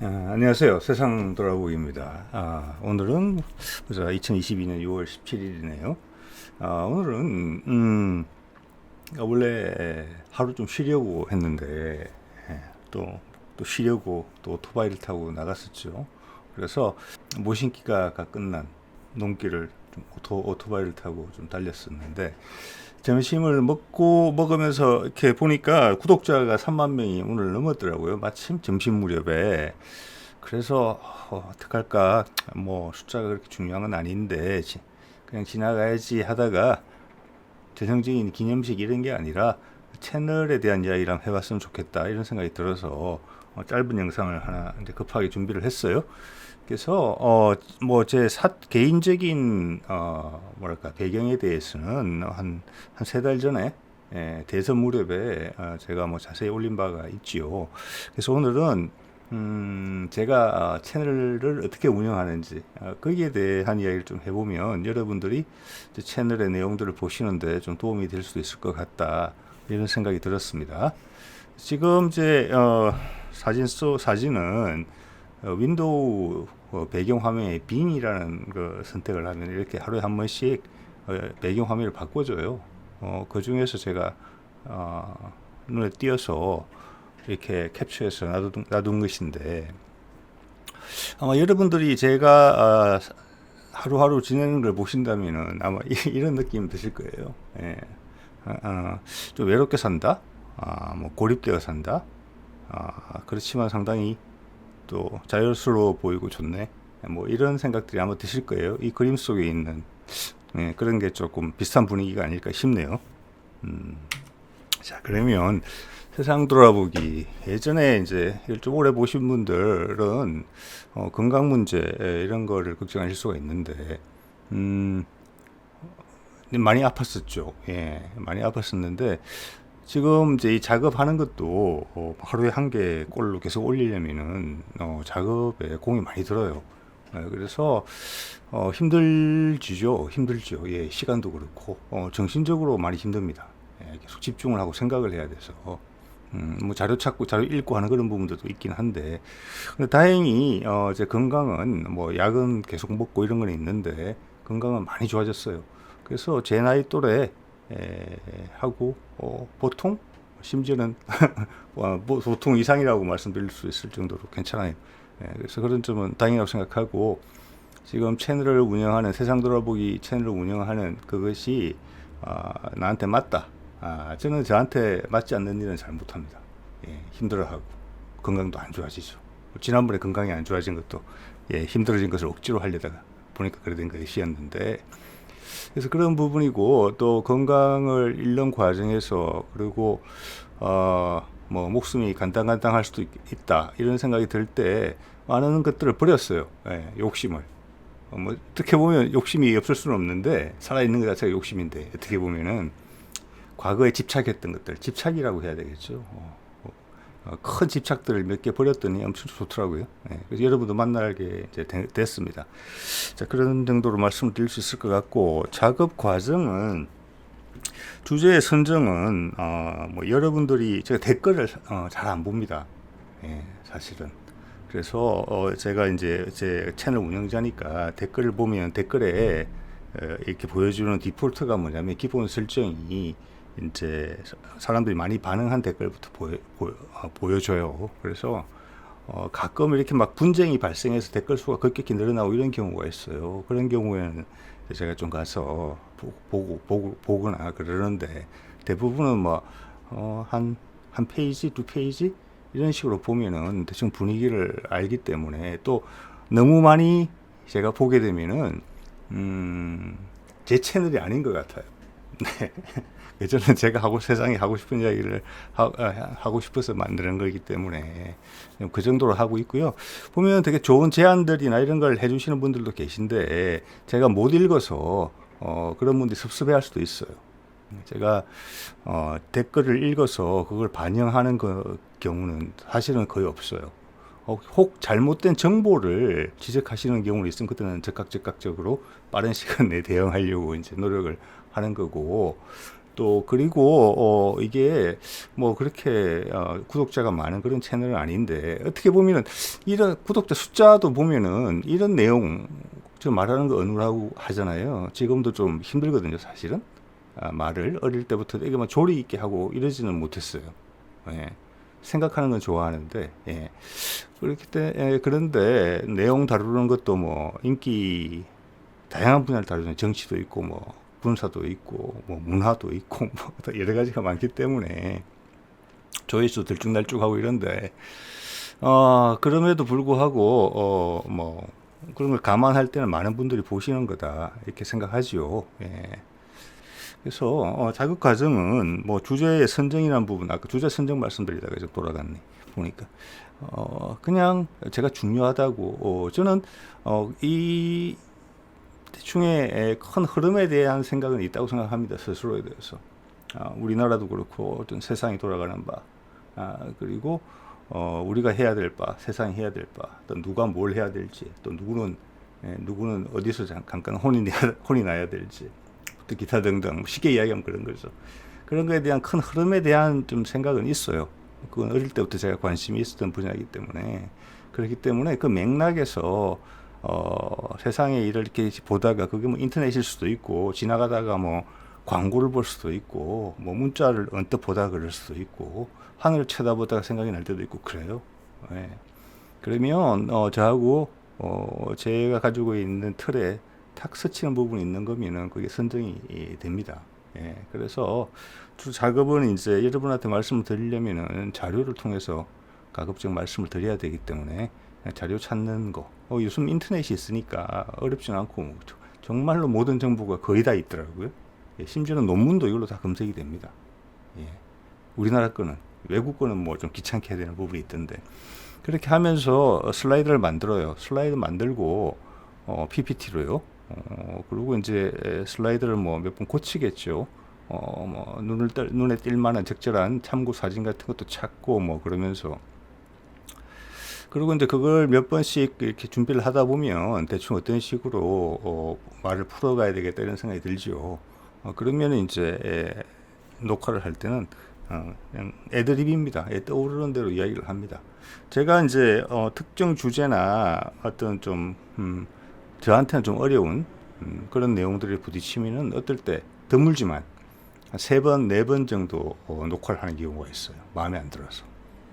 아, 안녕하세요. 세상 돌아보기입니다. 아, 오늘은 보자 2022년 6월 17일이네요. 아, 오늘은 음, 원래 하루 좀 쉬려고 했는데 예, 또, 또 쉬려고 또 오토바이를 타고 나갔었죠. 그래서 모신기가 끝난 농길을 좀 오토, 오토바이를 타고 좀 달렸었는데 점심을 먹고 먹으면서 이렇게 보니까 구독자가 3만 명이 오늘 넘었더라고요. 마침 점심 무렵에. 그래서 어, 어떡할까? 뭐 숫자가 그렇게 중요한 건 아닌데 지- 그냥 지나가야지 하다가 전형적인 기념식 이런 게 아니라 채널에 대한 이야기를 해봤으면 좋겠다 이런 생각이 들어서 어, 짧은 영상을 하나 이제 급하게 준비를 했어요. 그래서 어 뭐 제 개인적인 어 뭐랄까 배경에 대해서는 한 한 세 달 전에 예, 대선 무렵에 어, 제가 뭐 자세히 올린 바가 있지요. 그래서 오늘은 음 제가 어, 채널을 어떻게 운영하는지 어, 거기에 대한 이야기를 좀 해보면 여러분들이 채널의 내용들을 보시는데 좀 도움이 될 수도 있을 것 같다 이런 생각이 들었습니다. 지금 이제 어, 사진 속 사진은 어, 윈도우 어, 배경 화면에 빈이라는 그 선택을 하면 이렇게 하루에 한 번씩 어, 배경 화면을 바꿔줘요. 어, 그 중에서 제가 어, 눈에 띄어서 이렇게 캡처해서 놔둔, 놔둔 것인데 아마 여러분들이 제가 아, 하루하루 지내는 걸 보신다면은 아마 이- 이런 느낌 드실 거예요. 예. 아, 아, 좀 외롭게 산다. 아, 뭐 고립되어 산다. 아, 그렇지만 상당히 또 자연스러워 보이고 좋네. 뭐 이런 생각들이 아마 드실 거예요. 이 그림 속에 있는 예, 그런 게 조금 비슷한 분위기가 아닐까 싶네요. 음, 자 그러면 세상 돌아보기 예전에 이제 좀 오래 보신 분들은 어, 건강 문제 예, 이런 거를 걱정하실 수가 있는데 음, 많이 아팠었죠. 예, 많이 아팠었는데 지금 이제 이 작업하는 것도 어, 하루에 한 개 꼴로 계속 올리려면은 어, 작업에 공이 많이 들어요. 예, 그래서 어, 힘들지죠, 힘들죠. 예, 시간도 그렇고 어, 정신적으로 많이 힘듭니다. 예, 계속 집중을 하고 생각을 해야 돼서 음, 뭐 자료 찾고 자료 읽고 하는 그런 부분들도 있긴 한데 근데 다행히 어, 제 건강은 뭐 약은 계속 먹고 이런 건 있는데 건강은 많이 좋아졌어요. 그래서 제 나이 또래 에, 하고 어, 보통 심지어는 와, 뭐 보통 이상이라고 말씀드릴 수 있을 정도로 괜찮아요. 예, 그래서 그런 점은 다행이라고 생각하고 지금 채널을 운영하는 세상 돌아보기 채널을 운영하는 그것이 아, 나한테 맞다. 아, 저는 저한테 맞지 않는 일은 잘 못합니다. 예, 힘들어하고 건강도 안 좋아지죠. 지난번에 건강이 안 좋아진 것도 예, 힘들어진 것을 억지로 하려다가 보니까 그래 된 것이었는데 그래서 그런 부분이고 또 건강을 잃는 과정에서 그리고 어 뭐 목숨이 간당간당할 수도 있, 다 이런 생각이 들 때 많은 것들을 버렸어요. 예, 욕심을. 어, 뭐 어떻게 보면 욕심이 없을 수는 없는데 살아 있는 것 자체가 욕심인데 어떻게 보면은 과거에 집착했던 것들 집착이라고 해야 되겠죠. 어, 어, 큰 집착들을 몇 개 버렸더니 엄청 좋더라고요. 예, 그래서 여러분도 만나게 됐습니다. 자, 그런 정도로 말씀을 드릴 수 있을 것 같고, 작업 과정은, 주제 선정은, 어, 뭐, 여러분들이, 제가 댓글을, 어, 잘안 봅니다. 예, 사실은. 그래서, 어, 제가 이제 제 채널 운영자니까 댓글을 보면 댓글에, 어, 이렇게 보여주는 디폴트가 뭐냐면, 기본 설정이, 이제 사람들이 많이 반응한 댓글부터 보여, 보여, 줘요 그래서 어, 가끔 이렇게 막 분쟁이 발생해서 댓글 수가 급격히 늘어나고 이런 경우가 있어요. 그런 경우에는 제가 좀 가서 보- 보고 보고 보거나 그러는데 대부분은 뭐 어, 한 한 페이지 두 페이지 이런 식으로 보면은 대충 분위기를 알기 때문에 또 너무 많이 제가 보게 되면은 음, 제 채널이 아닌 것 같아요. 네. 저는 제가 하고 세상에 하고 싶은 이야기를 하, 아, 하고 싶어서 만드는 거기 때문에 그 정도로 하고 있고요. 보면 되게 좋은 제안들이나 이런 걸 해주시는 분들도 계신데 제가 못 읽어서 어, 그런 분들이 섭섭해할 수도 있어요. 제가 어, 댓글을 읽어서 그걸 반영하는 그 경우는 사실은 거의 없어요. 어, 혹 잘못된 정보를 지적하시는 경우는 있으면 그때는 즉각 즉각적으로 빠른 시간 내에 대응하려고 이제 노력을 하는 거고 또 그리고 어 이게 뭐 그렇게 어 구독자가 많은 그런 채널은 아닌데 어떻게 보면은 이런 구독자 숫자도 보면은 이런 내용 지금 말하는 거 어눌하고 하잖아요. 지금도 좀 힘들거든요, 사실은. 아, 말을 어릴 때부터 되게 막 조리 있게 하고 이러지는 못했어요. 예. 생각하는 건 좋아하는데, 예. 그렇기 때문에, 예, 그런데 내용 다루는 것도 뭐 인기, 다양한 분야를 다루는 정치도 있고, 뭐 군사도 있고, 뭐 문화도 있고, 뭐 여러 가지가 많기 때문에 조회수 들쭉날쭉하고 이런데, 어, 그럼에도 불구하고, 어, 뭐, 그런 걸 감안할 때는 많은 분들이 보시는 거다. 이렇게 생각하지요. 예. 그래서 어, 자극 과정은 뭐 주제의 선정이라는 부분 아까 주제 선정 말씀드리다가 좀 돌아갔네 보니까 어 그냥 제가 중요하다고 어, 저는 어 이 대충의 큰 흐름에 대한 생각은 있다고 생각합니다 스스로에 대해서 아, 우리나라도 그렇고 어떤 세상이 돌아가는 바 아, 그리고 어, 우리가 해야 될 바, 세상이 해야 될 바, 또 누가 뭘 해야 될지, 또 누구는 예, 누구는 어디서 잠깐 혼이 혼이 나야 될지, 또 기타 등등 뭐 쉽게 이야기하면 그런 거죠. 그런 거에 대한 큰 흐름에 대한 좀 생각은 있어요. 그건 어릴 때부터 제가 관심이 있었던 분야이기 때문에 그렇기 때문에 그 맥락에서 어, 세상의 일을 이렇게 보다가 그게 뭐 인터넷일 수도 있고 지나가다가 뭐 광고를 볼 수도 있고 뭐 문자를 언뜻 보다 그럴 수도 있고 하늘을 쳐다보다가 생각이 날 때도 있고 그래요. 예. 그러면 어, 저하고 어, 제가 가지고 있는 틀에 탁 스치는 부분이 있는 거면은 그게 선정이 예, 됩니다. 예. 그래서 주 작업은 이제 여러분한테 말씀을 드리려면은 자료를 통해서 가급적 말씀을 드려야 되기 때문에 자료 찾는 거. 어, 요즘 인터넷이 있으니까 어렵진 않고 뭐 정말로 모든 정보가 거의 다 있더라고요. 예, 심지어는 논문도 이걸로 다 검색이 됩니다. 예. 우리나라 거는 외국 거는 뭐 좀 귀찮게 해야 되는 부분이 있던데 그렇게 하면서 슬라이드를 만들어요. 슬라이드 만들고 어, PPT로요. 어, 그리고 이제 슬라이드를 뭐 몇 번 고치겠죠. 어, 뭐 눈을 뜰, 눈에 띌 만한 적절한 참고 사진 같은 것도 찾고 뭐 그러면서 그리고 이제 그걸 몇 번씩 이렇게 준비를 하다 보면 대충 어떤 식으로 어, 말을 풀어가야 되겠다 이런 생각이 들죠. 어, 그러면 이제 에, 녹화를 할 때는 어, 그냥 애드립입니다. 애 떠오르는 대로 이야기를 합니다. 제가 이제 어, 특정 주제나 어떤 좀 음, 저한테는 좀 어려운 음, 그런 내용들을 부딪히면은 어떨 때 드물지만 세 번, 네 번 정도 어, 녹화를 하는 경우가 있어요. 마음에 안 들어서.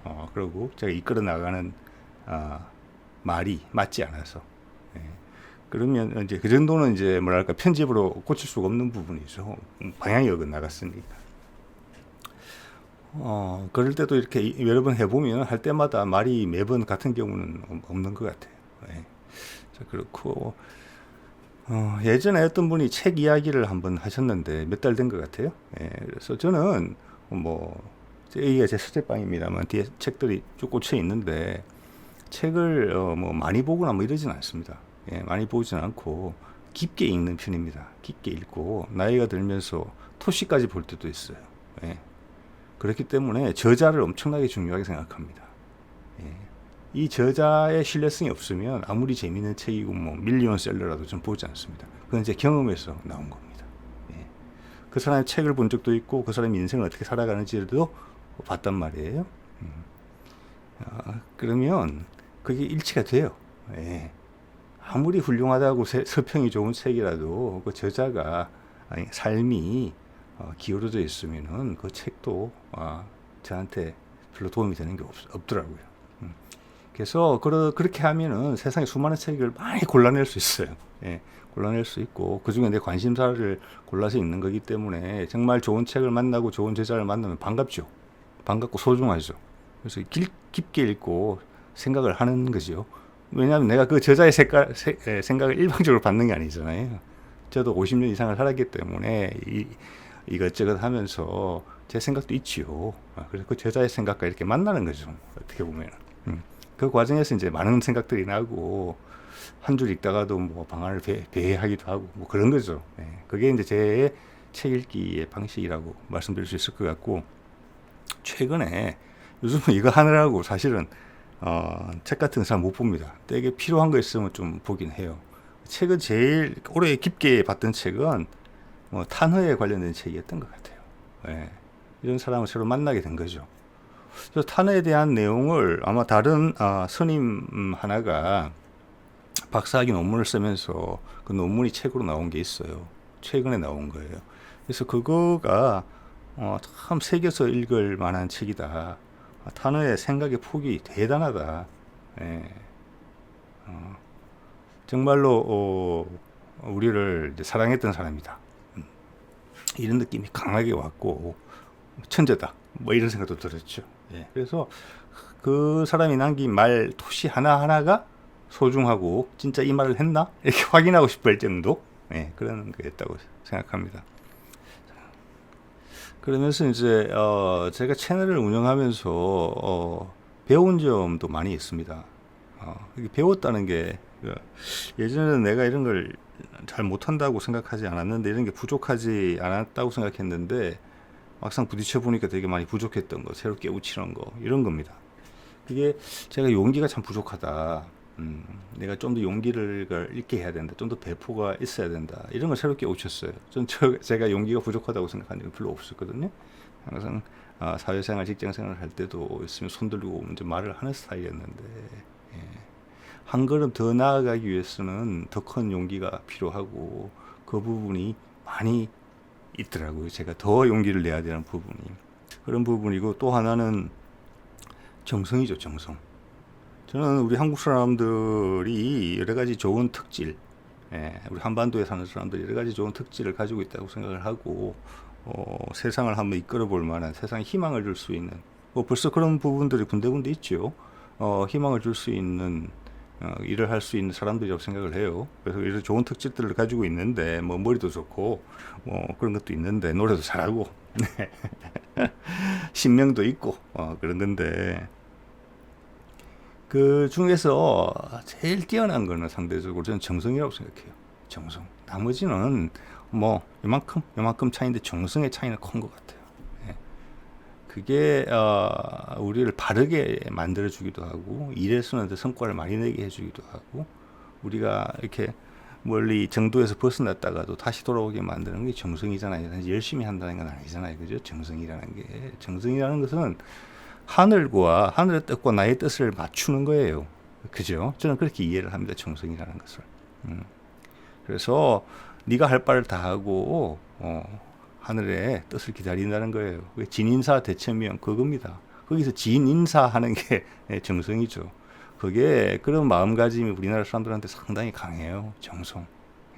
어, 그리고 제가 이끌어 나가는 어, 말이 맞지 않아서. 예. 그러면 이제 그 정도는 이제 뭐랄까 편집으로 고칠 수가 없는 부분이죠. 음, 방향이 어긋나갔으니까. 어, 그럴 때도 이렇게 여러 번 해보면 할 때마다 말이 매번 같은 경우는 없는 것 같아요. 예. 자, 그렇고, 어, 예전에 어떤 분이 책 이야기를 한번 하셨는데 몇 달 된 것 같아요. 예, 그래서 저는 뭐, 여기가 제 서재방입니다만 뒤에 책들이 쭉 꽂혀 있는데 책을 어, 뭐 많이 보거나 뭐 이러진 않습니다. 예, 많이 보진 않고 깊게 읽는 편입니다. 깊게 읽고 나이가 들면서 토시까지 볼 때도 있어요. 예. 그렇기 때문에 저자를 엄청나게 중요하게 생각합니다. 예. 이 저자의 신뢰성이 없으면 아무리 재미있는 책이고 뭐 밀리언셀러라도 좀 보지 않습니다. 그건 제 경험에서 나온 겁니다. 예. 그 사람의 책을 본 적도 있고 그 사람의 인생을 어떻게 살아가는지도 봤단 말이에요. 음. 아, 그러면 그게 일치가 돼요. 예. 아무리 훌륭하다고 세, 서평이 좋은 책이라도 그 저자가 아니, 삶이 어, 기울어져 있으면은 그 책도 아, 저한테 별로 도움이 되는 게 없, 더라고요 음. 그래서 그러, 그렇게 하면은 세상에 수많은 책을 많이 골라낼 수 있어요. 예, 골라낼 수 있고 그 중에 내 관심사를 골라서 읽는 거기 때문에 정말 좋은 책을 만나고 좋은 제자를 만나면 반갑죠. 반갑고 소중하죠. 그래서 길, 깊게 읽고 생각을 하는 거죠. 왜냐하면 내가 그 저자의 색깔, 세, 에, 생각을 일방적으로 받는 게 아니잖아요. 저도 50년 이상을 살았기 때문에 이, 이것저것 하면서 제 생각도 있지요. 아, 그래서 그 제자의 생각과 이렇게 만나는 거죠. 어떻게 보면. 음. 그 과정에서 이제 많은 생각들이 나고 한 줄 읽다가도 뭐 방안을 배, 배회하기도 하고 뭐 그런 거죠. 예. 그게 이제 제 책 읽기의 방식이라고 말씀드릴 수 있을 것 같고 최근에 요즘은 이거 하느라고 사실은 어, 책 같은 거 잘 못 봅니다. 되게 필요한 거 있으면 좀 보긴 해요. 책은 제일 오래 깊게 봤던 책은 뭐 탄허에 관련된 책이었던 것 같아요. 예. 이런 사람을 새로 만나게 된 거죠. 그래서 탄핵에 대한 내용을 아마 다른 아, 스님 음, 하나가 박사학위 논문을 쓰면서 그 논문이 책으로 나온 게 있어요. 최근에 나온 거예요. 그래서 그거가 어, 참 새겨서 읽을 만한 책이다. 아, 탄핵의 생각의 폭이 대단하다. 예. 어, 정말로 어, 우리를 사랑했던 사람이다. 음. 이런 느낌이 강하게 왔고 천재다. 뭐 이런 생각도 들었죠. 예. 그래서 그 사람이 남긴 말 토시 하나 하나가 소중하고 진짜 이 말을 했나 이렇게 확인하고 싶을 정도 예, 그런 거였다고 생각합니다. 그러면서 이제 어, 제가 채널을 운영하면서 어, 배운 점도 많이 있습니다. 어, 배웠다는 게 그, 예전에는 내가 이런 걸 잘 못한다고 생각하지 않았는데 이런 게 부족하지 않았다고 생각했는데 막상 부딪혀 보니까 되게 많이 부족했던 거, 새롭게 우치는 거 이런 겁니다. 그게 제가 용기가 참 부족하다. 음, 내가 좀 더 용기를 잃게 해야 된다. 좀 더 배포가 있어야 된다. 이런 걸 새롭게 오셨어요. 전 저, 제가 용기가 부족하다고 생각한 적은 별로 없었거든요. 항상 아, 사회생활, 직장생활 할 때도 있으면 손 들고 이제 말을 하는 스타일이었는데 예. 한 걸음 더 나아가기 위해서는 더 큰 용기가 필요하고 그 부분이 많이 있더라고요. 제가 더 용기를 내야 되는 부분이 그런 부분이고 또 하나는 정성이죠, 정성. 저는 우리 한국 사람들이 여러 가지 좋은 특질, 예, 우리 한반도에 사는 사람들이 여러 가지 좋은 특질을 가지고 있다고 생각을 하고 어, 세상을 한번 이끌어 볼 만한 세상에 희망을 줄 수 있는 뭐 벌써 그런 부분들이 군데군데 있죠. 어, 희망을 줄 수 있는 어, 일을 할 수 있는 사람들이라고 생각을 해요. 그래서 이런 좋은 특질들을 가지고 있는데 뭐 머리도 좋고 뭐 그런 것도 있는데 노래도 잘하고 네. 신명도 있고 어, 그런 건데 그 중에서 제일 뛰어난 거는 상대적으로 저는 정성이라고 생각해요. 정성. 나머지는 뭐 이만큼 이만큼 차이인데 정성의 차이는 큰 것 같아요. 예. 그게 어, 우리를 바르게 만들어 주기도 하고 일에서는 성과를 많이 내게 해주기도 하고 우리가 이렇게 멀리 정도에서 벗어났다가도 다시 돌아오게 만드는 게 정성이잖아요. 열심히 한다는 건 아니잖아요. 그죠? 정성이라는 게 정성이라는 것은 하늘과 하늘의 뜻과 나의 뜻을 맞추는 거예요. 그죠? 저는 그렇게 이해를 합니다. 정성이라는 것을. 음. 그래서 네가 할 바를 다 하고 어, 하늘의 뜻을 기다린다는 거예요. 진인사 대천명 그겁니다. 거기서 진인사하는 게 정성이죠. 그게 그런 마음가짐이 우리나라 사람들한테 상당히 강해요. 정성.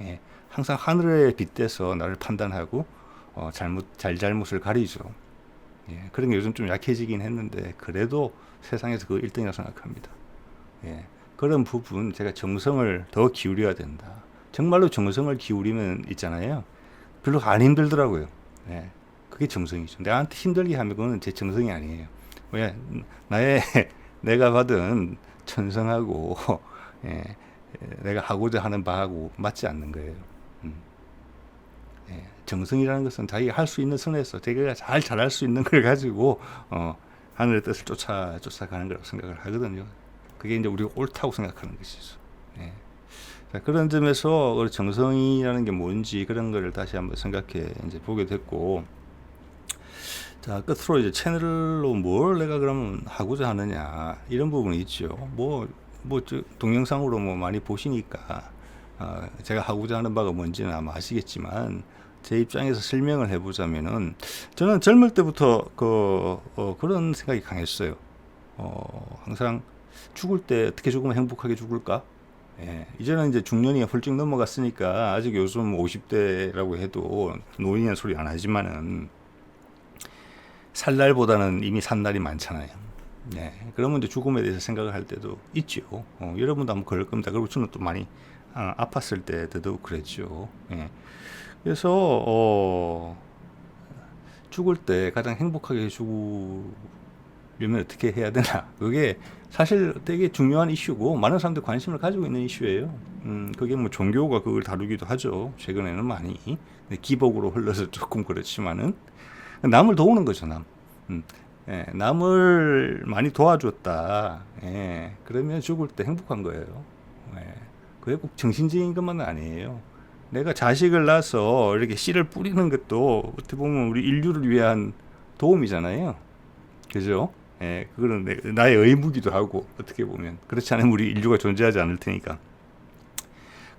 예. 항상 하늘에 빗대서 나를 판단하고 어, 잘못 잘잘못을 가리죠. 예, 그런 게 요즘 좀 약해지긴 했는데 그래도 세상에서 그 1등이라고 생각합니다. 예, 그런 부분 제가 정성을 더 기울여야 된다. 정말로 정성을 기울이면 있잖아요. 별로 안 힘들더라고요. 예, 그게 정성이죠. 내한테 힘들게 하면 그건 제 정성이 아니에요. 왜 나의 내가 받은 천성하고 예, 내가 하고자 하는 바하고 맞지 않는 거예요. 정성이라는 것은 자기가 할 수 있는 선에서 자기가 잘 잘할 수 있는 걸 가지고 어, 하늘의 뜻을 쫓아 쫓아가는 거라고 생각을 하거든요. 그게 이제 우리가 옳다고 생각하는 것이죠. 예. 자, 그런 점에서 정성이라는 게 뭔지 그런 거를 다시 한번 생각해 이제 보게 됐고, 자 끝으로 이제 채널로 뭘 내가 그러면 하고자 하느냐 이런 부분이 있죠. 뭐뭐 뭐 동영상으로 뭐 많이 보시니까 어, 제가 하고자 하는 바가 뭔지는 아마 아시겠지만 제 입장에서 설명을 해보자면은 저는 젊을 때부터 그 어, 그런 생각이 강했어요. 어, 항상 죽을 때 어떻게 죽으면 행복하게 죽을까? 예, 이제는 이제 중년이 훌쩍 넘어갔으니까 아직 요즘 50대라고 해도 노인이라는 소리 안 하지만은 살 날보다는 이미 산 날이 많잖아요. 네, 그러면 이제 죽음에 대해서 생각을 할 때도 있죠. 어, 여러분도 한번 그럴 겁니다. 그리고 저는 또 많이 아, 아팠을 때 더더욱 그랬죠. 예. 그래서 어, 죽을 때 가장 행복하게 죽으려면 어떻게 해야 되나? 그게 사실 되게 중요한 이슈고 많은 사람들이 관심을 가지고 있는 이슈예요. 음, 그게 뭐 종교가 그걸 다루기도 하죠. 최근에는 많이 기복으로 흘러서 조금 그렇지만은 남을 도우는 거죠, 남. 음, 예, 남을 많이 도와줬다. 예, 그러면 죽을 때 행복한 거예요. 예, 그게 꼭 정신적인 것만은 아니에요. 내가 자식을 낳아서 이렇게 씨를 뿌리는 것도 어떻게 보면 우리 인류를 위한 도움이잖아요. 그죠? 예, 그거는 내, 나의 의무기도 하고 어떻게 보면 그렇지 않으면 우리 인류가 존재하지 않을 테니까.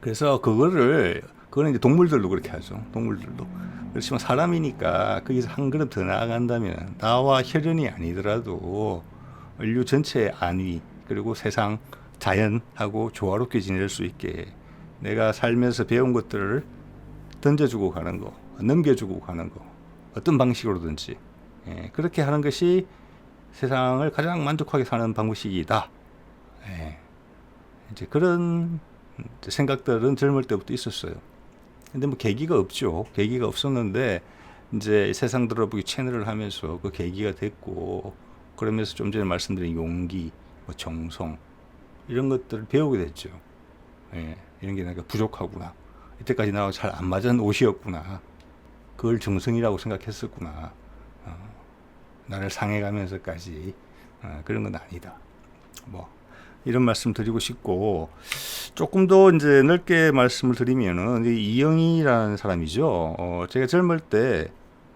그래서 그거를 그거는 이제 동물들도 그렇게 하죠. 동물들도 그렇지만 사람이니까 거기서 한 걸음 더 나아간다면 나와 혈연이 아니더라도 인류 전체의 안위 그리고 세상 자연하고 조화롭게 지낼 수 있게 내가 살면서 배운 것들을 던져주고 가는 거, 넘겨주고 가는 거, 어떤 방식으로든지 예, 그렇게 하는 것이 세상을 가장 만족하게 사는 방식이다. 예, 이제 그런 생각들은 젊을 때부터 있었어요. 근데 뭐 계기가 없죠. 계기가 없었는데 이제 세상 들어보기 채널을 하면서 그 계기가 됐고 그러면서 좀 전에 말씀드린 용기, 뭐 정성 이런 것들을 배우게 됐죠. 예, 이런 게 내가 부족하구나. 이때까지 나하고 잘안 맞은 옷이었구나. 그걸 정성이라고 생각했었구나. 어, 나를 상해가면서까지 어, 그런 건 아니다. 뭐 이런 말씀 드리고 싶고 조금 더 이제 넓게 말씀을 드리면은 이 이영희라는 사람이죠. 어, 제가 젊을 때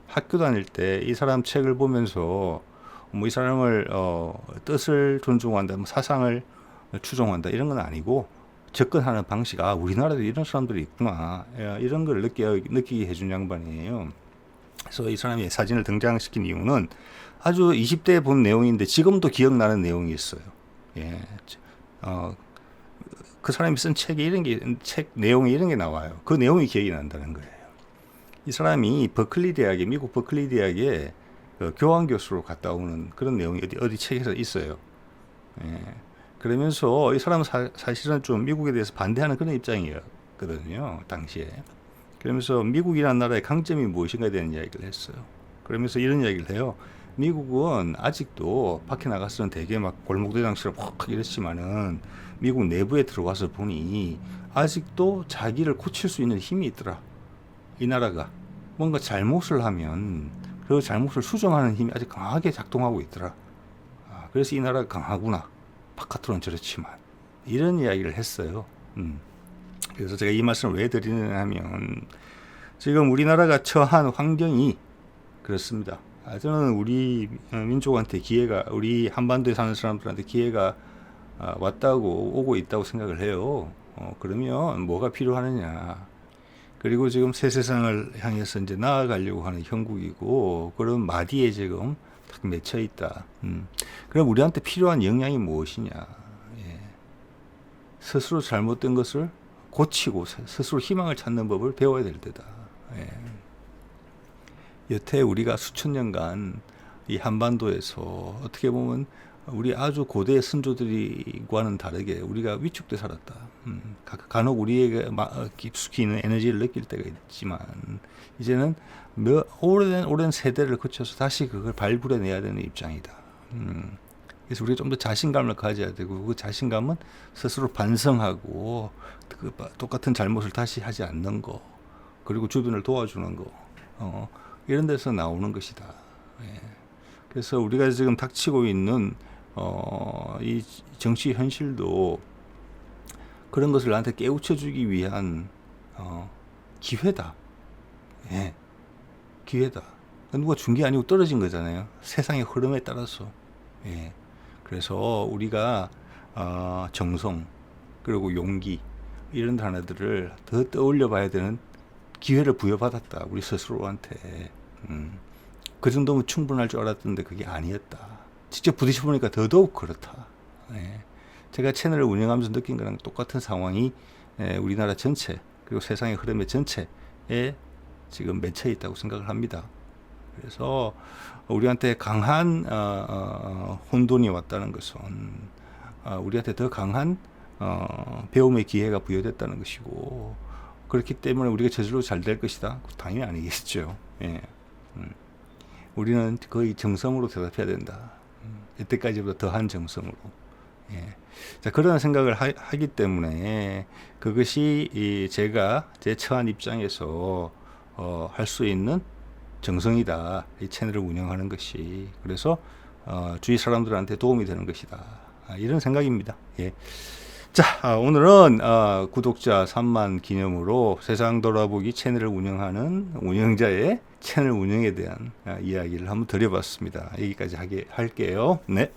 학교 다닐 때 이 사람 책을 보면서 뭐 이 사람을 어, 뜻을 존중한다, 뭐 사상을 추종한다 이런 건 아니고 접근하는 방식 아 우리나라도 이런 사람들이 있구나 야, 이런 걸 느끼, 느끼게 해준 양반이에요. 그래서 이 사람이 사진을 등장시킨 이유는 아주 20대에 본 내용인데 지금도 기억나는 내용이 있어요. 예, 어, 그 사람이 쓴 책에 이런 게, 책 내용에 이런 게 나와요. 그 내용이 기억이 난다는 거예요. 이 사람이 버클리 대학에, 미국 버클리 대학에 그 교환 교수로 갔다 오는 그런 내용이 어디, 어디 책에서 있어요. 예. 그러면서 이 사람은 사, 사실은 좀 미국에 대해서 반대하는 그런 입장이었거든요. 당시에. 그러면서 미국이라는 나라의 강점이 무엇인가에 대한 이야기를 했어요. 그러면서 이런 이야기를 해요. 미국은 아직도 밖에 나가서는 되게 막 골목대장처럼 확 이랬지만은 미국 내부에 들어가서 보니 아직도 자기를 고칠 수 있는 힘이 있더라. 이 나라가 뭔가 잘못을 하면 그 잘못을 수정하는 힘이 아직 강하게 작동하고 있더라. 아, 그래서 이 나라가 강하구나. 바깥으로는 저렇지만 이런 이야기를 했어요. 음. 그래서 제가 이 말씀을 왜 드리느냐 하면 지금 우리나라가 처한 환경이 그렇습니다. 아, 저는 우리 민족한테 기회가 우리 한반도에 사는 사람들한테 기회가 아, 왔다고 오고 있다고 생각을 해요. 어, 그러면 뭐가 필요하느냐? 그리고 지금 새 세상을 향해서 이제 나아가려고 하는 형국이고 그런 마디에 지금 딱 맺혀 있다. 음. 그럼 우리한테 필요한 역량이 무엇이냐? 예. 스스로 잘못된 것을 고치고 스스로 희망을 찾는 법을 배워야 될 때다. 예. 여태 우리가 수천 년간 이 한반도에서 어떻게 보면 우리 아주 고대 선조들과는 다르게 우리가 위축돼 살았다. 음, 간혹 우리에게 깊숙이 있는 에너지를 느낄 때가 있지만 이제는 몇, 오랜 오랜 세대를 거쳐서 다시 그걸 발굴해내야 되는 입장이다. 음, 그래서 우리가 좀 더 자신감을 가져야 되고 그 자신감은 스스로 반성하고 그 똑같은 잘못을 다시 하지 않는 거 그리고 주변을 도와주는 거 어, 이런 데서 나오는 것이다. 예. 그래서 우리가 지금 닥치고 있는 어, 이 정치 현실도 그런 것을 나한테 깨우쳐 주기 위한 어, 기회다. 예. 기회다. 누가 준 게 아니고 떨어진 거잖아요. 세상의 흐름에 따라서. 예. 그래서 우리가 어, 정성 그리고 용기 이런 단어들을 더 떠올려 봐야 되는 기회를 부여받았다. 우리 스스로한테. 음. 그 정도면 충분할 줄 알았던데 그게 아니었다. 직접 부딪혀 보니까 더더욱 그렇다. 예. 제가 채널을 운영하면서 느낀 거랑 똑같은 상황이 예, 우리나라 전체 그리고 세상의 흐름의 전체에 지금 맺혀 있다고 생각을 합니다. 그래서 우리한테 강한 어, 어, 혼돈이 왔다는 것은 어, 우리한테 더 강한 어, 배움의 기회가 부여됐다는 것이고 그렇기 때문에 우리가 저절로 잘 될 것이다. 당연히 아니겠죠. 예. 음. 우리는 거의 정성으로 대답해야 된다. 음. 이때까지보다 더한 정성으로. 예. 자, 그런 생각을 하, 기 때문에 그것이 이 제가 제 처한 입장에서 어, 할 수 있는 정성이다. 이 채널을 운영하는 것이. 그래서 어, 주위 사람들한테 도움이 되는 것이다. 아, 이런 생각입니다. 예. 자, 아, 오늘은 아, 구독자 3만 기념으로 세상 돌아보기 채널을 운영하는 운영자의 채널 운영에 대한 아, 이야기를 한번 드려봤습니다. 여기까지 하게 할게요. 네.